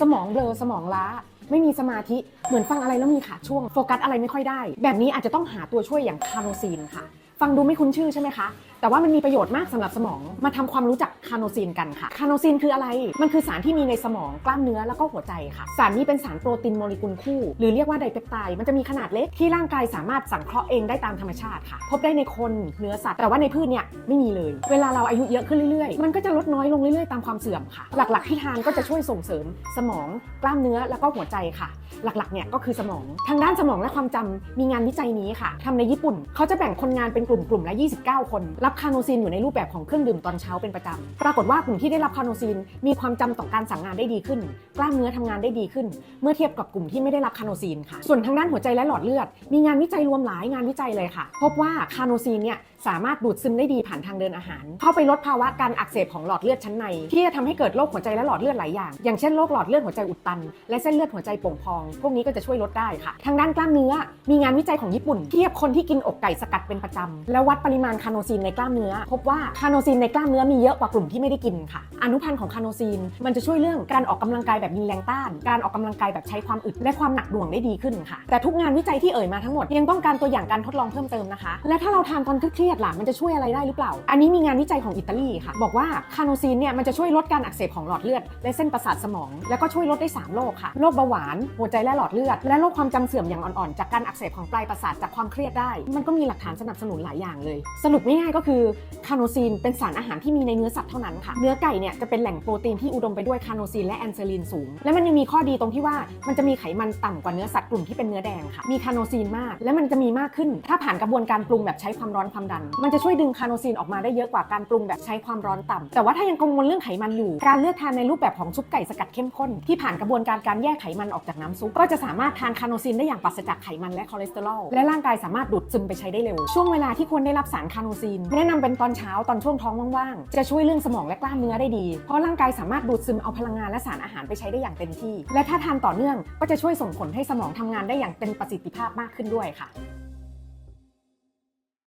สมองเบลอสมองล้า ไม่มีสมาธิเหมือนฟังอะไรแล้วมีขาดช่วงโฟกัสอะไรไม่ค่อยได้ แบบนี้อาจจะต้องหาตัวช่วยอย่างคาโนซีนค่ะ ฟังดูไม่คุ้นชื่อใช่ไหมคะ แต่ว่ามันมีประโยชน์มากสำหรับสมอง มาทำความรู้จักคาโนซีนกันค่ะ คาโนซีนคืออะไร มันคือสารที่มีในสมองกล้ามเนื้อแล้วก็หัวใจค่ะ สารนี้เป็นสารโปรตีนโมเลกุลคู่ หรือเรียกว่าไดเปปไทด์ มันจะมีขนาดเล็กที่ร่างกายสามารถสังเคราะห์เองได้ตามธรรมชาติค่ะ พบได้ในคนเนื้อสัตว์ แต่ว่าในพืชเนี่ยไม่มีเลย เวลาเราอายุเยอะขึ้นเรื่อยๆ มันก็จะลดน้อยลงเรื่อยๆ ตามความเสื่อมค่ะ หลักๆที่ทานก็จะช่วยส่งเสริมสมองกล้ามเนื้อแล้วก็หัวใจค่ะ หลักๆเนี่ยก็คือสมอง ทางด้านสมองและความจำมีงานวิจัยนี้ค่ะทำในญี่ปุ่นเขาจะแบ่งคนงานเป็นกลุ่มกลุ่มละ 29 คน รับคาโนซินอยู่ในรูปแบบของเครื่องดื่มตอนเช้าเป็นประจำ ปรากฏว่ากลุ่มที่ได้รับคาโนซินมีความจำต่อการสั่งงานได้ดีขึ้น กล้ามเนื้อทำงานได้ดีขึ้น เมื่อเทียบกับกลุ่มที่ไม่ได้รับคาโนซินค่ะ ส่วนทางด้านหัวใจและหลอดเลือด มีงานวิจัยรวมหลายงานวิจัยเลยค่ะ พบว่าคาโนซินเนี่ยสามารถดูดซึมได้ดีผ่านทางเดินอาหาร เข้าไปลดภาวะการอักเสบของหลอดเลือดชั้นใน ที่จะทำให้เกิดโรคหัวใจและหลอดเลือดหลายอย่าง อย่างเช่นโรคหลอดเลือดหัวใจอุดตัน และเส้นเลือดหัวใจโป่งพอง พวกนี้ก็จะช่วยลดได้ค่ะ ทางด้านกล้ามเนื้อ มีงานวิจัยของญี่ปุ่น เทียบคนที่กินอกไก่สกัดเป็นประจำแล้ววัดปริมาณคาโนซีนในกล้ามเนื้อ พบว่าคาโนซีนในกล้ามเนื้อมีเยอะกว่ากลุ่มที่ไม่ได้กินค่ะ อนุพันธ์ของคาโนซีน มันจะช่วยเรื่องการออกกำลังกายแบบมีแรงต้าน การออกกำลังกายแบบใช้ความอึดและความหนักหน่วงได้ดีขึ้นค่ะ แต่ทุกงานวิจัยที่เอ่ยมาทั้งหมดยังต้องการตัวอย่างการทดลองเพิ่มเติมนะคะ และถ้าเราทานตอนเครียดๆล่ะมันจะช่วยอะไรได้หรือเปล่า อันนี้มีงานวิจัยของอิตาลีค่ะ บอกว่าคาโนซีนเนี่ยมันจะช่วยลดการอักเสบของหลอดเลือดและเส้นประสาทสมอง แล้วก็ช่วยลดได้ 3 โรคค่ะ โรคเบาหวาน หัวใจและหลอดเลือด และโรคความจำเสื่อมอย่างอ่อนๆ จากการอักเสบของปลายประสาทจากความเครียดได้ มันก็มีหลักฐานสนับสนุนหลายอย่างเลย สรุปง่ายๆก็คือคาโนซีนเป็นสารอาหารที่มีในเนื้อสัตว์เท่านั้นค่ะ เนื้อไก่เนี่ยจะเป็นแหล่งโปรตีนที่อุดมไปด้วยคาโนซีนและแอนเซลีนสูง และมันยังมีข้อดีตรงที่ว่ามันจะมีไขมันต่ำกว่าเนื้อสัตว์กลุ่มที่เป็นเนื้อแดงค่ะ มีคาโนซีนมาก และมันจะมีมากขึ้น ถ้าผ่านกระบวนการปรุงแบบใช้ความร้อนความดัน มันจะช่วยดึงคาโนซีนออกมาได้เยอะกว่าการปรุงแบบใช้ความร้อนต่ำแต่ว่าถ้ายังกังวลเรื่องไขมันอยู่ การเลือกทานในรูปแบบของซุปไก่สกัดเข้มข้นที่ผ่านกระบวนการการแยกไขมันออกจากน้ำซุปก็จะสามารถทานคาโนซีนได้อย่างปราศจากไขมันและคอเลสเตอรอลและร่างกายสามารถดูดซึมไปใช้ได้เร็วช่วงเวลาที่ควรได้รับสารคาโนซีน แนะนำเป็นตอนเช้าตอนช่วงท้องว่างๆ จะช่วยเรื่องสมองและกล้ามเนื้อได้ดี เพราะร่างกายสามารถดูดซึมเอาพลังงานและสารอาหารไปใช้ได้อย่างเต็มที่ และถ้าทานต่อเนื่องก็จะช่วยส่งผลให้สมองทำงานได้อย่างเต็มประสิทธิภาพมากขึ้นด้วยค่ะ